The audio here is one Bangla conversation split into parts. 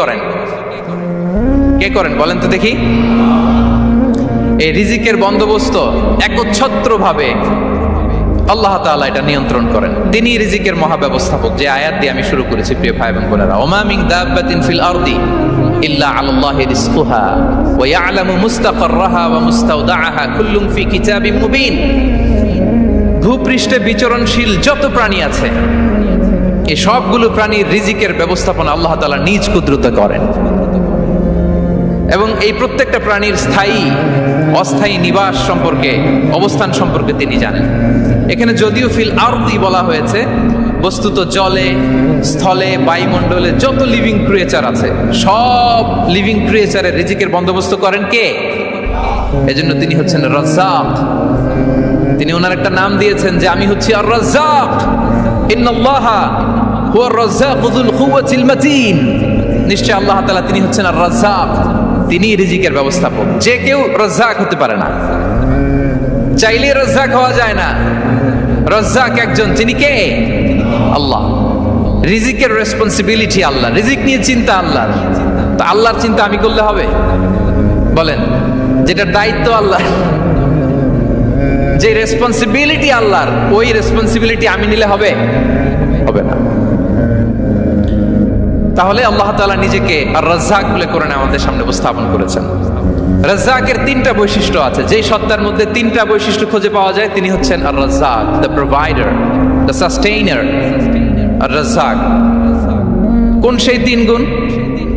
করেন? কে করেন? বলেন তো দেখি। এই রিজিকের বন্দোবস্ত একচ্ছত্র ভাবে আল্লাহ তাআলা এটা নিয়ন্ত্রণ করেন। তিনি রিজিকের মহাব্যবস্থাপক। যে আয়াত দিয়ে আমি শুরু করেছি, প্রিয় ভাই এবং বোনেরা। ওমা মিন দাব্বাতিন ফিল আরদি ইল্লা আলাল্লাহি রিজকুহা ওয়া ইয়ালামু মুস্তাকাররাহা ওয়া মুস্তাওদাআহা কুল্লুম ফি কিতাবিম মুবিন। ভূপৃষ্ঠে বিচরণশীল যত প্রাণী আছে এই সবগুলো প্রাণীর রিজিকের ব্যবস্থাপনা আল্লাহ তাআলা নিজ কুদরতে করেন। এবং এই প্রত্যেকটা প্রাণীর স্থায়ী, অস্থায়ী নিবাস সম্পর্কে, অবস্থান সম্পর্কে তিনি জানেন। এখানে যদিও ফিল আরদি বলা হয়েছে, বস্তুত জলে, স্থলে, বায়ুমণ্ডলে যত লিভিং ক্রিয়েচার আছে, সব লিভিং ক্রিয়েচারের রিজিকের বন্দোবস্ত করেন কে? এজন্য তিনি হচ্ছেন রাজ্জাক। তিনি ওনার একটা নাম দিয়েছেন যে, আমি হচ্ছি আর রাজ্জাক ইন্নাল্লাহা হুয়া রাজ্জাকুল কুওয়াতিল মাতিন। নিশ্চয় আল্লাহ তাআলা তিনি হচ্ছেন আর রাজ্জাক। তিনি রিজিকের ব্যবস্থাপক। যে কেউ রাজ্জাক হতে পারে না। চাইলে রাজ্জাক হওয়া যায় না। রাজ্জাক একজন তিনি কে? আল্লাহ। রিজিকের রেসপন্সিবিলিটি আল্লাহ। রিজিক নিয়ে চিন্তা আল্লাহর তো আল্লাহর চিন্তা আমি করলে হবে? বলেন যেটা দায়িত্ব আল্লাহ। যে রেসপন্সিবিলিটি আল্লাহর, ওই রেসপন্সিবিলিটি আমি নিলে হবে? হবে না। তাহলে আল্লাহ তাআলা নিজেকে আর রাজ্জাক বলে করে আমাদের সামনে উপস্থাপন করেছেন। রাজ্জাকের তিনটা বৈশিষ্ট্য আছে। যেই সত্তার মধ্যে তিনটা বৈশিষ্ট্য খুঁজে পাওয়া যায়, তিনি হচ্ছেন আর রাজ্জাক দ্য প্রোভাইডার দ্য সাস্টেইনার আর রাজ্জাক। কোন সেই তিন গুণ?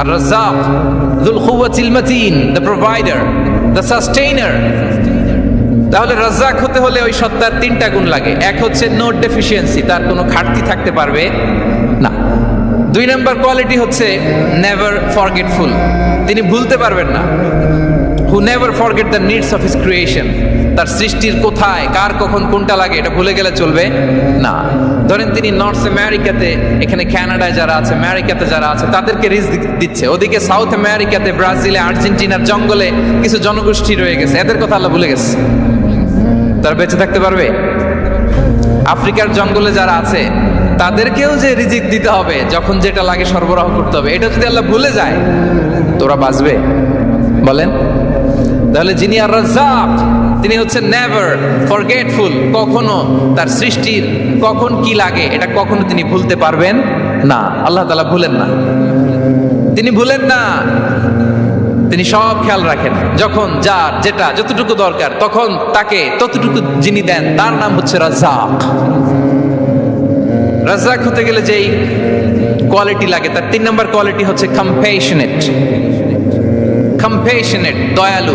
আর যুল কুওয়াতিল মাতিন দ্য প্রোভাইডার দ্য সাস্টেইনার তাহলে রাজ্জাক হতে হলে ওই সত্তার তিনটা গুণ লাগে। এক হচ্ছে নো ডেফিসিয়েন্সি তার কোনো ঘাটতি থাকতে পারবে না। দুই নম্বর কোয়ালিটি হচ্ছে নেভার ফরগেটফুল তিনি ভুলতে পারবেন না। Who never forget the needs of his creation তার সৃষ্টির কোথায়, কার কখন কোনটা লাগে, এটা ভুলে গেলে চলবে না। ধরেন তিনি নর্থ আমেরিকাতে এখানে কানাডায় যারা আছে আমেরিকাতে যারা আছে, তাদেরকে রিস দিচ্ছে। ওদিকে সাউথ আমেরিকাতে ব্রাজিলে আর্জেন্টিনার জঙ্গলে কিছু জনগোষ্ঠী রয়ে গেছে। এদের কথা আল্লাহ ভুলে গেছে। তারা বেঁচে থাকতে পারবে? আফ্রিকার জঙ্গলে যারা আছে, তাদেরকেও যে রিজিক দিতে হবে, যখন যেটা লাগে সরবরাহ করতে হবে, এটা যদি আল্লাহ ভুলে যায়, তোরা বাঁচবে। বলেন? তাহলে যিনি আর রাজ্জাক, তিনি হচ্ছেন নেভার ফরগেটফুল কখনো তার সৃষ্টির, কখন কি লাগে, এটা কখনো তিনি ভুলতে পারবেন না। আল্লাহ তালা ভুলেন না। তিনি ভুলেন না। তিনি সব খেয়াল রাখেন। যখন, যার, যেটা, যতটুকু দরকার, তখন তাকে ততটুকু যিনি দেন, তার নাম হচ্ছে রাজ্জাক। রাজ্জাক হতে গেলে যেই কোয়ালিটি লাগে, তার তিন নম্বর কোয়ালিটি হচ্ছে কম্পেশনেট কম্পেশনেট দয়ালু।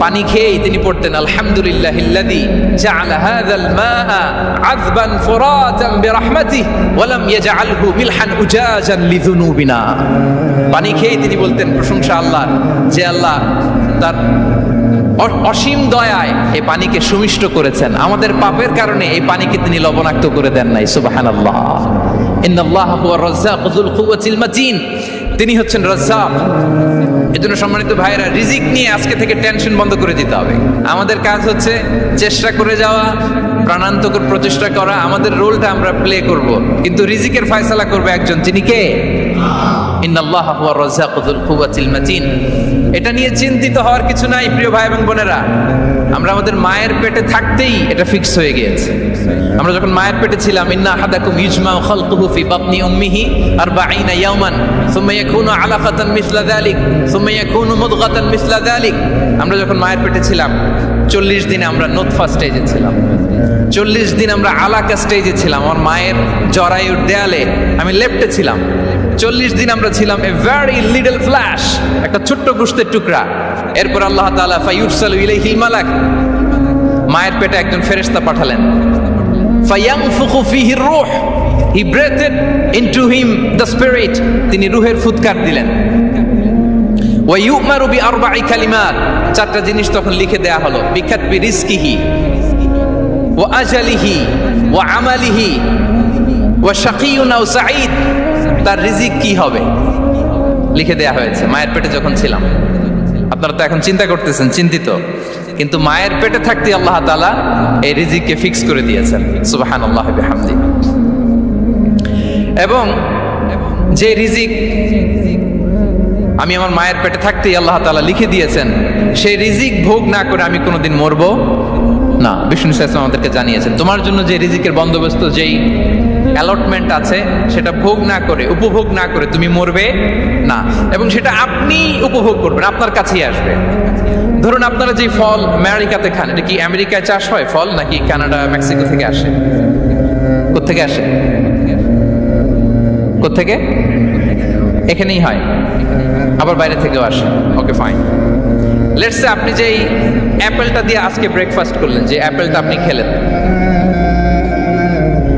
পানি খেয়েই তিনি পড়তেন আলহামদুলিল্লাহ পানি খেয়েই তিনি বলতেন, প্রশংসা আল্লাহর যে আল্লাহ তার অসীম দয়ায় এই পানিকে সুমিষ্ট করেছেন। আমাদের পাপের কারণে এই পানিকে তিনি লবণাক্ত করে দেন নাই। কুওয়াতিল মাতিন। তিনি হচ্ছেন রাজ্জাক। এজন্য সম্মানিত ভাইরা রিজিক নিয়ে আজকে থেকে টেনশন বন্ধ করে দিতে হবে। আমাদের কাজ হচ্ছে চেষ্টা করে যাওয়া, প্রাণান্তকর প্রচেষ্টা করা। আমাদের রোলটা আমরা প্লে করব। কিন্তু রিজিকের ফয়সালা করবে একজন। তিনি কে? এটা নিয়ে চিন্তিত হওয়ার কিছু নাই, প্রিয় ভাই এবং বোনেরা। আমরা আমাদের মায়ের পেটে থাকতেই এটা ফিক্স হয়ে গিয়েছে। আমরা যখন মায়ের পেটে ছিলাম, ইন্না আহাদাকুম ইজমাউ খালকুহু ফি বাতনি উম্মিহি 40 ইয়াওমান সুম্মা ইয়াকুনু আলাকাতান মিসলা যালিক, সুম্মা ইয়াকুনু মুদগাতান মিসলা যালিক। আমরা যখন মায়ের পেটে ছিলাম 40 দিনে আমরা নুতফা স্টেজে ছিলাম। চল্লিশ দিন আমরা আলাকা স্টেজে ছিলাম। আমার মায়ের জরায়ুর দেয়ালে আমি লেফটে ছিলাম। চল্লিশ দিন আমরা ছিলাম এ ভেরি লিটল ফ্ল্যাশ একটা ছোট্ট গুস্তের টুকরা। এরপর আল্লাহ তালা ফায়ুরসালু ইলাইহিল মালাক, মায়ের পেটে একজন ফেরেশতা পাঠালেন। ফায়ানফুখু ফিহি রূহ he breathed into him the spirit তিনি রূহের ফুৎকার দিলেন। ওয়া ইউমারু বি আরবা'i কালিমাত, চারটা জিনিস তখন লিখে দেয়া হলো বিখাতবি রিজকিহি, ওয়া আজালিহি, ওয়া আমালিহি, ওয়া শাকিয়ুন আও সাঈদ। তার রিজিক কি হবে? লিখে দেয়া হয়েছে, মায়ের পেটে যখন ছিলাম। আপনারা তো এখন চিন্তা করতেছেন, চিন্তিত। কিন্তু মায়ের পেটে থাকতে আল্লাহ তাআলা এই রিজিককে ফিক্স করে দিয়েছেন। সুবহানাল্লাহ বিহামদি। এবং যে রিজিক আমি আমার মায়ের পেটে থাকতেই আল্লাহ তাআলা লিখে দিয়েছেন, সেই রিজিক ভোগ না করে আমি কোনোদিন মরবো না। বিষ্ণু ইসলাম আমাদেরকে জানিয়েছেন, তোমার জন্য যে রিজিকের বন্দোবস্ত, যেই অ্যালটমেন্ট আছে, সেটা ভোগ না করে, উপভোগ না করে তুমি মরবে না। এবং সেটা আপনি উপভোগ করবেন, আপনার কাছেই আসবে। ধরুন আপনারা যে ফল আমেরিকাতে খান, এটা কি আমেরিকায় চাষ হয় ফল, নাকি কানাডা, মেক্সিকো থেকে আসে? কোথেকে আসে? কোথেকে এখানেই হয়। আবার বাইরে থেকেও আসে। ওকে ফাইন লেটসে আপনি যেই অ্যাপেলটা দিয়ে আজকে ব্রেকফাস্ট করলেন, যে অ্যাপেলটা আপনি খেলেন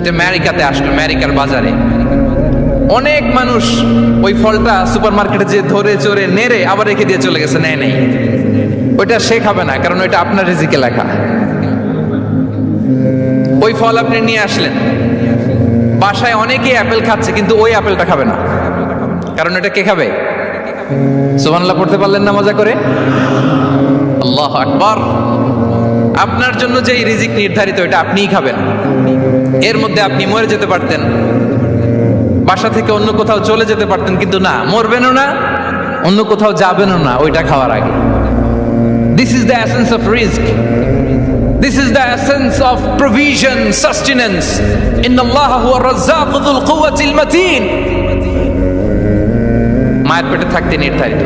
এটা আমেরিকাতে আসলো, আমেরিকার বাজারে। অনেক মানুষ ওই ফলটা সুপার মার্কেটে যে ধরে, চড়ে, নেড়ে আবার রেখে দিয়ে চলে গেছে, নেয় নেই। ওইটা সে খাবে না, কারণ ওইটা আপনার রিজিকে লেখা। ওই ফল আপনি নিয়ে আসলেন। বাসায় অনেকেই অ্যাপেল খাচ্ছে, কিন্তু ওই অ্যাপেলটা খাবে না। কারণ এটা কে খাবে? সুবহানাল্লাহ, পড়তে পারলেন না মজা করে? আল্লাহ আকবার। আপনার জন্য যে রিজিক নির্ধারিত এটা আপনিই খাবেন। এর মধ্যে আপনি মরে যেতে পারতেন। বাসা থেকে অন্য কোথাও চলে যেতে পারতেন কিন্তু না মরবেনও না অন্য কোথাও যাবেনও না ওইটা খাওয়ার আগে। This is the essence of risk This is the essence of provision, sustenance. Inna Allah huwa razzaq dhul quwwati matin. মায়ের পেটে থাকতে নির্ধারিত।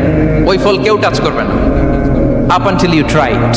ওই ফল কেউ টাচ করবে না। Up until you try it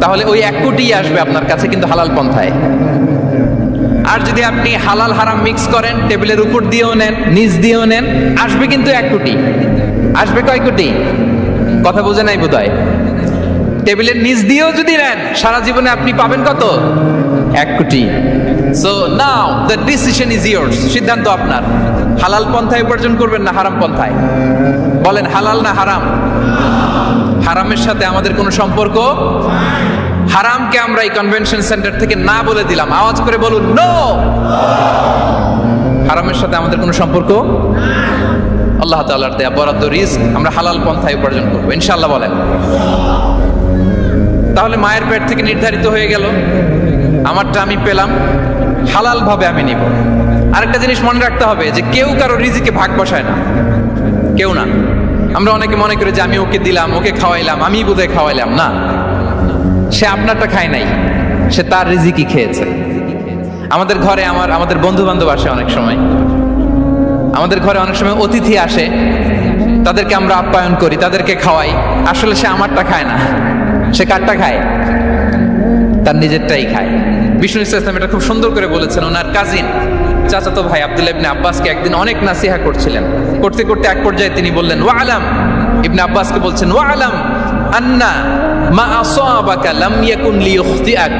তাহলে ওই এক কোটি আসবে আপনার কাছে কিন্তু হালাল পন্থায়। আর যদি আপনি হালাল হারাম মিক্স করেন, টেবিলের উপর দিয়েও নেন, নিচ দিয়েও নেন, আসবে কিন্তু এক কোটি। আসবে কয় কোটি? কথা বোঝে নাই বোধ টেবিলের নিচ দিয়েও যদি নেন, সারা জীবনে আপনি পাবেন কত? এক কোটি। So now the decision is yours সিদ্ধান্ত আপনার। হালাল পন্থায় উপার্জন করবেন না হারাম পন্থায়? বলেন, হালাল না হারাম? হারামের সাথে আমাদের কোনো সম্পর্ক? হারামকে আমরা এই কনভেনশন সেন্টার থেকে না বলে দিলাম। আওয়াজ করে বলুন নো হারামের সাথে আমাদের কোনো সম্পর্ক? আল্লাহ তাআলার দেয়া বরাদ্দ রিস্ক আমরা হালাল পন্থায় উপার্জন করব। ইনশাল্লাহ বলেন। তাহলে মায়ের পেট থেকে নির্ধারিত হয়ে গেল। আমারটা আমি পেলাম। হালাল ভাবে আমি নিব। আরেকটা জিনিস মনে রাখতে হবে যে কেউ কারও রিজিকে ভাগ বসায় না। কেউ না। আমরা অনেকে মনে করি যে আমি ওকে দিলাম, ওকে খাওয়াইলাম আমি বোধহয় খাওয়াইলাম। না। সে আপনারটা খায় নাই। সে তার রিজিকই খেয়েছে। আমাদের ঘরে আমার, আমাদের বন্ধু বান্ধব আসে অনেক সময়। আমাদের ঘরে অনেক সময় অতিথি আসে। তাদেরকে আমরা আপ্যায়ন করি, তাদেরকে খাওয়াই। আসলে সে আমারটা খায় না। সে কারটা খায়? তার নিজেরটাই খায়। বিষ্ণু ইসলাম এটা খুব সুন্দর করে বলেছেন, ওনার কাজিন চাচাতো ভাই আব্দুল্লাহ ইবনে আব্বাসকে একদিন অনেক নাসিহা করছিলেন। করতে করতে এক পর্যায়ে তিনি বললেন, ওয়া আলাম। ইবনে আব্বাসকে বলছেন, ওয়া আলাম আন্না মা আসাবাকা লাম ইয়াকুন লিইখতিআক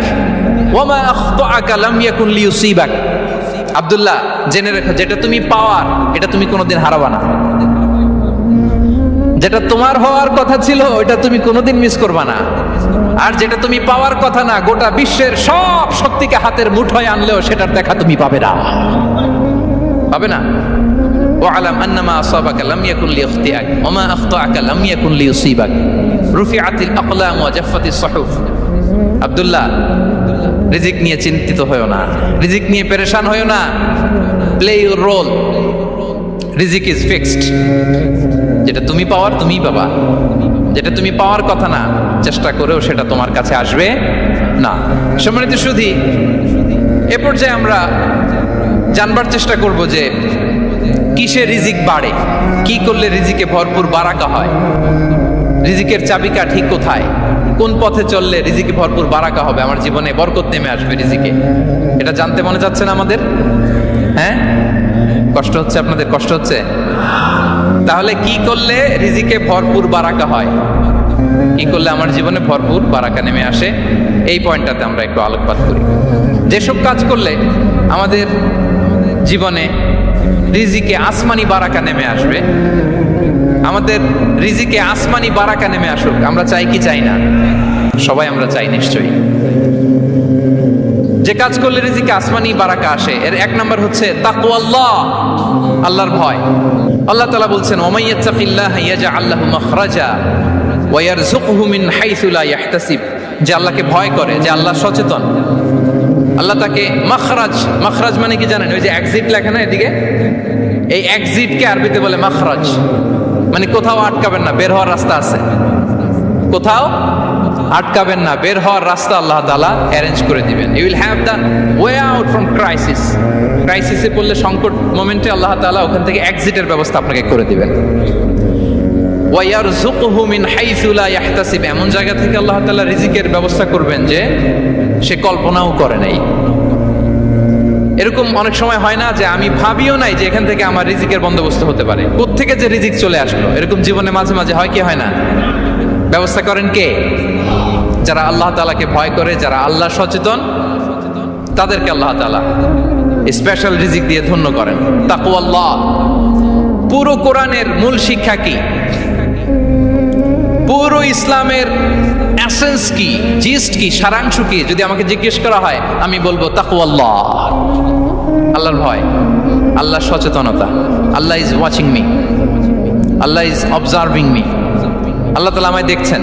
ওয়া মা আখতাআকা লাম ইয়াকুন লিইউসিবাক। আব্দুল্লাহ, জেনে রেখো, যেটা তুমি পাওয়ার এটা তুমি কোনোদিন হারাবা না। যেটা তোমার হওয়ার কথা ছিল ওটা তুমি কোনোদিন মিস করবা না। আর যেটা তুমি পাওয়ার কথা না, গোটা বিশ্বের সব শক্তিকে হাতের মুঠোয় আনলেও সেটার দেখা তুমি পাবে না। পাবে না? আব্দুল্লাহ, রিজিক নিয়ে চিন্তিত না। রিজিক নিয়ে পেরেশান না। Play role. রিজিক ইজ ফিক্সড। যেটা তুমি পাওয়ার তুমিই পাবা। যেটা তুমি পাওয়ার কথা না, চেষ্টা করেও সেটা তোমার কাছে আসবে না। সম্মানিত সুধি, এ পর্যায়ে আমরা জানবার চেষ্টা করব যে কিসে রিজিক বাড়ে, কি করলে রিজিকে ভরপুর বারাকা হয়, রিজিকের চাবিকা ঠিক কোথায়, কোন পথে চললে রিজিকে ভরপুর বারাকা হবে, আমার জীবনে বরকত নেমে আসবে রিজিকে। এটা জানতে মনে যাচ্ছে না আমাদের? হ্যাঁ? কষ্ট হচ্ছে আপনাদের? কষ্ট হচ্ছে? তাহলে কি করলে রিজিকে ভরপুর বারাকা হয়? কি করলে আমার জীবনে ভরপুর বারাকা নেমে আসে? এই পয়েন্টটাতে আমরা একটু আলোকপাত করি। যেসব কাজ করলে আমাদের জীবনে রিজিকে আসমানি বারাকা নেমে আসবে, আমাদের রিজিকে আসমানি বারাকা নেমে আসুক, আমরা চাই কি চাই না? সবাই আমরা চাই নিশ্চয়ই। যে কাজ করলে রিজিকে আসমানি বারাকা আসে। এর এক নম্বর হচ্ছে তাকওয়াল্লাহ, আল্লাহর ভয়। আল্লাহ তালা বলছেন ওমাইয়াত্তাকিল্লাহ ইয়াজআল লাহু মাখরাজা ওয়া ইয়ারযুকহু মিন হাইথু লা ইয়াহতাসিব যে আল্লাহকে ভয় করে, যে আল্লাহ সচেতন। আল্লাহ তাকে মাখরাজ মাখরাজ মানে কি জানেন? ওই যে এক্সিট লেখা না এদিকে? এই এক্সিটকে আরবিতে বলে মাখরাজ। মানে কোথাও আটকাবেন না, বের হওয়ার রাস্তা আছে। কোথাও আটকাবেন না, বের হওয়ার রাস্তা আল্লাহ তালা অ্যারেঞ্জ করে দিবেন। You will have the way out from crisis ক্রাইসিসে পড়লে সংকট মোমেন্টে আল্লাহ তালা ওখান থেকে এক্সিটের ব্যবস্থা আপনাকে করে দিবেন। মিন এমন জায়গা থেকে আল্লাহ তাআলা রিজিকের ব্যবস্থা করবেন যে সে কল্পনাও করে নাই। এরকম অনেক সময় হয় না যে আমি ভাবিও নাই যে এখান থেকে আমার রিজিকের বন্দোবস্ত হতে পারে। থেকে যে রিজিক চলে আসলো? এরকম জীবনে মাঝে মাঝে হয় কি হয় না? ব্যবস্থা করেন কে? যারা আল্লাহ তালাকে ভয় করে, যারা আল্লাহ সচেতন, তাদেরকে আল্লাহ তালা স্পেশাল রিজিক দিয়ে ধন্য করেন। তাকওয়াল্লাহ পুরো কোরআনের মূল শিক্ষা কি? পুরো ইসলামের অ্যাসেন্স কি? জিস্ট কি? সারাংশ কি? যদি আমাকে জিজ্ঞেস করা হয়, আমি বলব তাকুয়াল্লাহ। আল্লাহর ভয়, আল্লাহর সচেতনতা, আল্লাহ ইজ ওয়াচিং মি আল্লাহ ইজ অবজার্ভিং মি আল্লাহ তালা আমায় দেখছেন।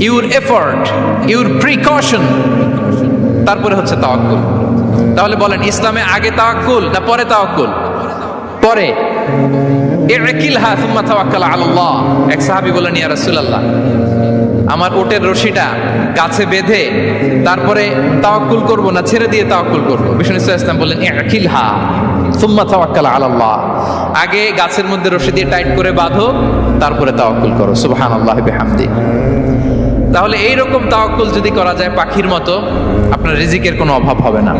your effort your precaution তারপরে হচ্ছে তাওয়াক্কুল। তাহলে বলেন, ইসলামে আগে তাওয়াক্কুল না পরে তাওয়াক্কুল? পরে। ইকিলহা সুম্মা তাওয়াক্কাল আলাল্লাহ। এক সাহাবী বলেন ইয়া রাসূলুল্লাহ। আমার ওটের রশিটা গাছে বেঁধে তারপরে তাওয়াক্কুল করব না, ছেড়ে দিয়ে তাওয়াক্কুল করব। বিষ্ণু ইসলাম বললেন আকিল হা সুম্মা তাওয়াক্কাল আলাল্লাহ। আগে গাছের মধ্যে রশি দিয়ে টাইট করে বাঁধো, তারপরে তাওয়াক্কুল করো। সুবহানাল্লাহি বিহামদি। তাহলে এই রকম তাওয়াক্কুল যদি করা যায় পাখির মতো, আপনার রিজিকের কোনো অভাব হবে না।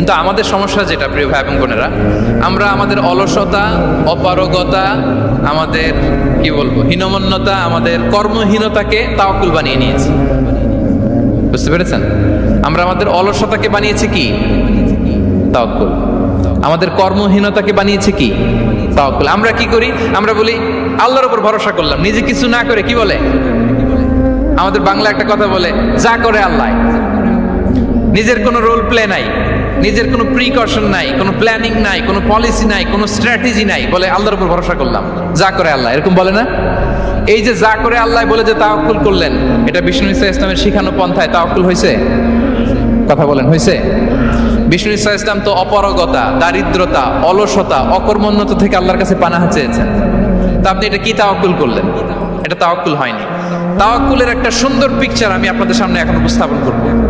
কিন্তু আমাদের সমস্যা যেটা, প্রিয় ভাই এবং বোনেরা, আমরা আমাদের অলসতা, অপারগতা, আমাদের, কি বলব, হীনমন্যতা, আমাদের কর্মহীনতাকে তাওকুল বানিয়ে নিয়েছি। বুঝতে পেরেছেন? আমরা আমাদের অলসতাকে বানিয়েছি কি? তাওকুল আমাদের কর্মহীনতাকে বানিয়েছে কি? তাওকুল আমরা কি করি? আমরা বলি, আল্লাহর উপর ভরসা করলাম, নিজে কিছু না করে কি বলে? আমাদের বাংলা একটা কথা বলে, যা করে আল্লাহ। নিজের কোনো রোল প্লে নাই। নিজের কোনো প্রিকশন নাই, কোনো প্ল্যানিং নাই, কোনো পলিসি নাই, কোনো স্ট্র্যাটেজি নাই, বলে আল্লাহর উপর ভরসা করলাম। যা করে আল্লাহ, এরকম বলে না? এই যে যা করে আল্লাহ বলে যে তাওয়াক্কুল করলেন, এটা বিষ্ণু ইসা ইসলামের শিখানো পন্থায় তাওকুল হয়েছে? কথা বলেন, হয়েছে? বিষ্ণু ইসা ইসলাম তো অপরগতা, দারিদ্রতা, অলসতা, অকর্মণ্যতা থেকে আল্লাহর কাছে পানাহা চেয়েছেন। তা আপনি এটা কি তাওকুল করলেন? এটা তাওয়াক্কুল হয়নি। তাওয়াক্কুলের একটা সুন্দর পিকচার আমি আপনাদের সামনে এখন উপস্থাপন করব।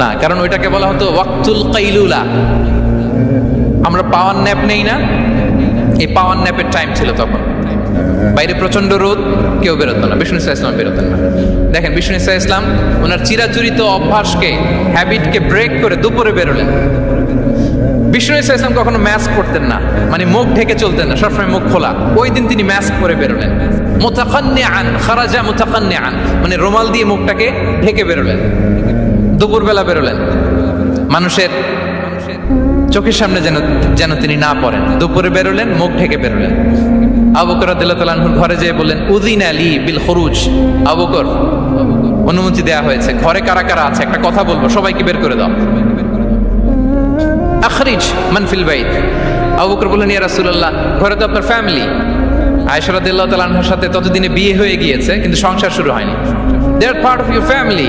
না, কারণ ওইটাকে বলা হতো ওয়াক্তুল কাইলুলা। আমরা পাওয়ার ন্যাপ নেই না, এই পাওয়ার ন্যাপের টাইম ছিল তখন। বাইরে প্রচণ্ড রোদ, কেউ বেরোতো না, বিষ্ণু ইসা ইসলাম বেরোতেন না। দেখেন, বিষ্ণু ইসা ইসলাম ওনার চিরাচরিত অভ্যাসকে হ্যাবিটকে ব্রেক করে দুপুরে বেরোলেন। বিষ্ণু ইসা ইসলাম কখনো ম্যাস্ক পরতেন না মানে মুখ ঢেকে চলতেন না, সবসময় মুখ খোলা। ওই দিন তিনি ম্যাস্ক পরে বেরোলেন। মোতাকান্নে আন খারাজা মোতাকান্নে আন মানে রুমাল দিয়ে মুখটাকে ঢেকে বেরোলেন। দুপুরবেলা বেরোলেন। মানুষের চোখের সামনে যেন যেন তিনি না পড়েন। দুপুরে বেরোলেন, মুখ ঢেকে বেরোলেন। আবুকর আদিল্লাহুর ঘরে যেয়ে বললেন উদিন আলী বিল খরুজ। আবুকর অনুমতি দেয়া হয়েছে, ঘরে কারা কারা আছে? একটা কথা বলব, সবাইকে বের করে দাও। আখরিজ মানফিল বাইত। আবুকর বললেন, ইয়া রাসূলুল্লাহ, ঘরে তো আপনার ফ্যামিলি। আয়েশা রাদিয়াল্লাহু তাআলার সাথে ততদিনে বিয়ে হয়ে গিয়েছে, কিন্তু সংসার শুরু হয়নি। They are part of your family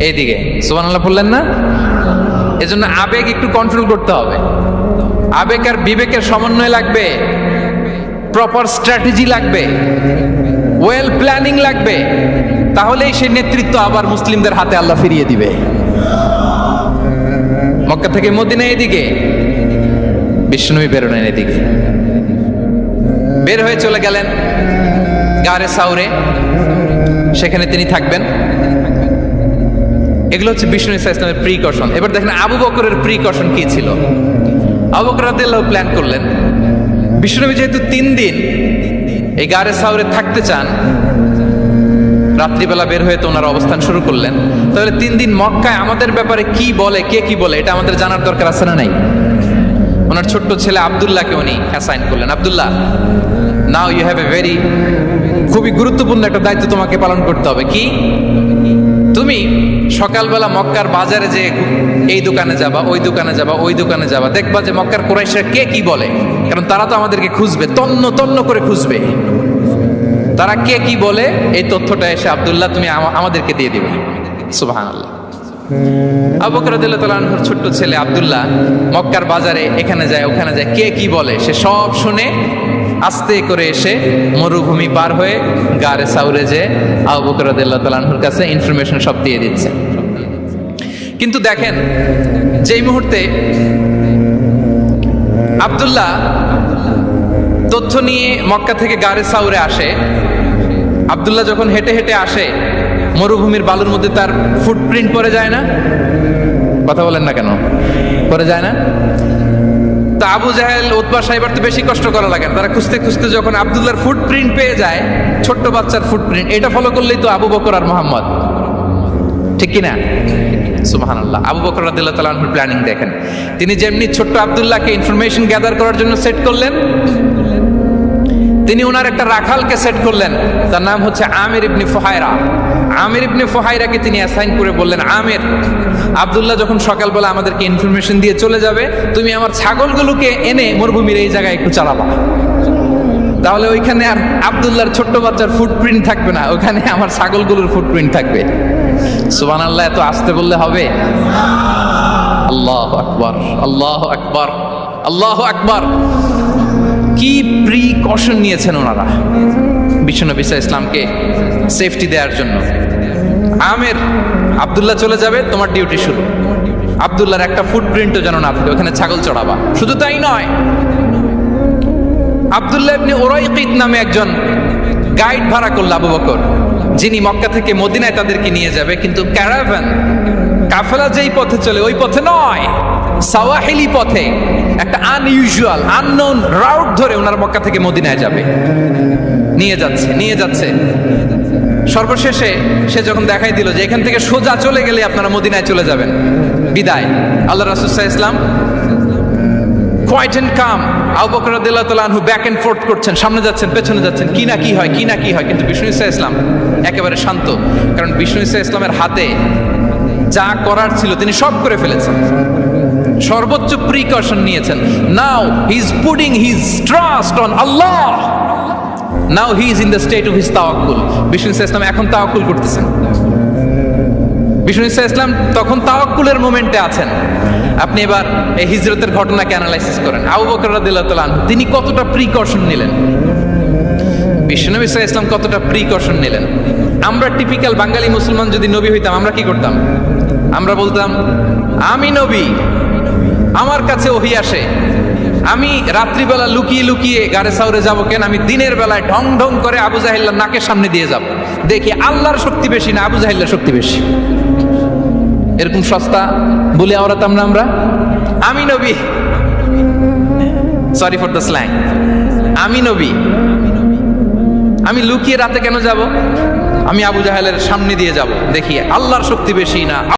এইদিকে। সোমান আল্লাহ বললেন না? এজন্য আবেগ একটু কন্ট্রোল করতে হবে। আবেগ আর বিবেকের সমন্বয় লাগবে। প্রপার স্ট্র্যাটেজি লাগবে। ওয়েল প্ল্যানিং লাগবে। তাহলেই সেই নেতৃত্ব আবার মুসলিমদের হাতে আল্লাহ ফিরিয়ে দিবে। মক্কা থেকে মদিনা এদিকে। বিষ্ণুই বেরোলেন এদিকে। বের হয়ে চলে গেলেন গারে সাউরে। সেখানে তিনি থাকবেন। এগুলো হচ্ছে বিষ্ণু ইসা ইসলামের প্রিকশন এবার দেখেন আবু বকরের প্রিকশন কি ছিল? আবু বকর রাদিয়াল্লাহু প্ল্যান করলেন বিষ্ণুনবী যেহেতু তিন দিন এই গারে সাউরে থাকতে চান, রাত্রিবেলা বের হয়ে তো ওনার অবস্থান শুরু করলেন। তাহলে তিন দিন মক্কায় আমাদের ব্যাপারে কি বলে, কে কি বলে, এটা আমাদের জানার দরকার আছে না নাই? ওনার ছোট্ট ছেলে আবদুল্লাহকে উনি অ্যাসাইন করলেন। Abdullah now you have a very খুবই গুরুত্বপূর্ণ একটা দায়িত্ব তোমাকে পালন করতে হবে। কি? তুমি সকালবেলা মক্কার বাজারে যে এই দোকানে যাবা, ওই দোকানে যাবা, ওই দোকানে যাবা, দেখবা যে মক্কার কোরাইশরা কে কি বলে? কারণ তারা তো আমাদেরকে খুঁজবে, তন্ন তন্ন করে খুঁজবে। তারা কে কি বলে? এই তথ্যটা এসে আবদুল্লাহ তুমি আমাদেরকে দিয়ে দিবে। সুবাহান আল্লাহ ছোট্ট ছেলে আব্দুল্লাহ মক্কার বাজারে এখানে যায়, ওখানে যায়, কে কি বলে? সে সব শুনে আস্তে করে এসে মরুভূমি পার হয়ে গারে সাউরে যে আবু কাছে ইনফরমেশন সব দিয়ে দিচ্ছে। কিন্তু দেখেন, যেই মুহূর্তে আব্দুল্লাহ তথ্য নিয়ে মক্কা থেকে গারে সাউরে আসে, আব্দুল্লাহ যখন হেঁটে হেঁটে আসে, মরুভূমির বালুর মধ্যে তার ফুটপ্রিন্ট পড়ে যায় না? কথা বলেন না কেন? পড়ে যায় না? তা আবু জাহেল উৎপা সাহেবার তো বেশি কষ্ট করা লাগে তারা খুঁজতে খুঁজতে যখন আবদুল্লাহর ফুটপ্রিন্ট পেয়ে যায়, ছোট্ট বাচ্চার ফুটপ্রিন্ট এটা ফলো করলেই তো আবু বকর আর মোহাম্মদ। ঠিক কিনা? সুবাহান আল্লাহ আবু বকর রাদিল্লাহ তালাহুর প্ল্যানিং দেখেন। তিনি যেমনি ছোট্ট আবদুল্লাহকে ইনফরমেশন গ্যাদার করার জন্য সেট করলেন, তিনি ওনার একটা রাখালকে সেট করলেন। তার নাম হচ্ছে আমির ইবনি ফোহায়রা আমির ইবনি ফোহাইরাকে তিনি অ্যাসাইন করে বললেন, আমির, আবদুল্লাহ যখন সকালবেলা আমাদেরকে ইনফরমেশন দিয়ে চলে যাবে, তুমি আমার ছাগলগুলোকে এনে মরুভূমির এই জায়গায় একটু চালাবা। তাহলে ওইখানে আর আবদুল্লাহর ছোট্ট বাচ্চার ফুটপ্রিন্ট থাকবে না, ওখানে আমার ছাগলগুলোর ফুটপ্রিন্ট থাকবে। সুবান আল্লাহ এত আসতে বললে হবে? আল্লাহ আকবর আল্লাহ আকবর আল্লাহ আকবর। কি প্রিকশন নিয়েছেন ওনারা? বিশ্বনবী ইসলামকে সেফটি দেওয়ার জন্য। আমের, আবদুল্লাহ চলে যাবে, তোমার ডিউটি শুরু। আবদুল্লাহর একটা ফুটপ্রিন্টও যেন না থাকে, ওখানে ছাগল চড়াবা। শুধু তাই নয়, আবদুল্লাহ ইবনে ওরাইকিত নামে একজন গাইড ভাড়া করল আবু বকর। যিনি মক্কা থেকে মদিনায় তাদেরকে নিয়ে যাবে, কিন্তু ক্যারাভ্যান কাফেলা যেই পথে চলে, ওই পথে নয়। সাওয়াহিলি পথে, একটা আনইউজুয়াল আননোন রাউট ধরে ওনার মক্কা থেকে মদিনায় যাবে। নিয়ে যাচ্ছে নিয়ে যাচ্ছে। সর্বশেষে সে যখন দেখাই দিল যে এখান থেকে সোজা চলে গেলে আপনারা মদিনায় চলে যাবেন। বিদায়। আল্লাহ রাসুসাহ ইসলাম এন্ড কাম ব্যাক এন্ড করছেন, সামনে যাচ্ছেন, পেছনে যাচ্ছেন, কি না কি হয়, কি না কি হয়। কিন্তু ইসলাম একেবারে শান্ত। কারণ বিষ্ণু ইসা ইসলামের হাতে যা করার ছিল তিনি সব করে ফেলেছেন। সর্বোচ্চ প্রিকশন নিয়েছেন। Now he is putting his trust on Allah now he is in the state of his তাওয়াক্কুল। বিষ্ণু ইসা ইসলাম এখন তাওয়াক্কুল করতেছেন। বিষ্ণু ইসা ইসলাম তখন তাওয়াক্কুলের মোমেন্টে আছেন। আপনি এবার এই হিজরতের ঘটনাকে অ্যানালাইসিস করেন। আবু বকর আনহু, তিনি কতটা প্রিকশন নিলেন? বিশ্বনবী ইসা ইসলাম কতটা প্রিকশন নিলেন? আমরা টিপিক্যাল বাঙালি মুসলমান যদি নবী হইতাম আমরা কি করতাম? আমরা বলতাম আমি নবী আমার কাছে ওহি আসে। আমি রাত্রিবেলা লুকিয়ে লুকিয়ে গাড়ে সাউরে যাব কেন? আমি দিনের বেলায় ঢং ঢং করে আবু জাহিল্লার নাকের সামনে দিয়ে যাব। দেখি আল্লাহর শক্তি বেশি না আবু জাহিল্লার শক্তি বেশি। এরকম সস্তা বলে আওড়াতাম না আমরা আমি নবী। সরি ফর দ্য স্ল্যাং আমি নবী। আমি লুকিয়ে রাতে কেন যাব? আমি আবু জাহেলের সামনে দিয়ে যাব। দেখি আল্লাহর শক্তি বেশি না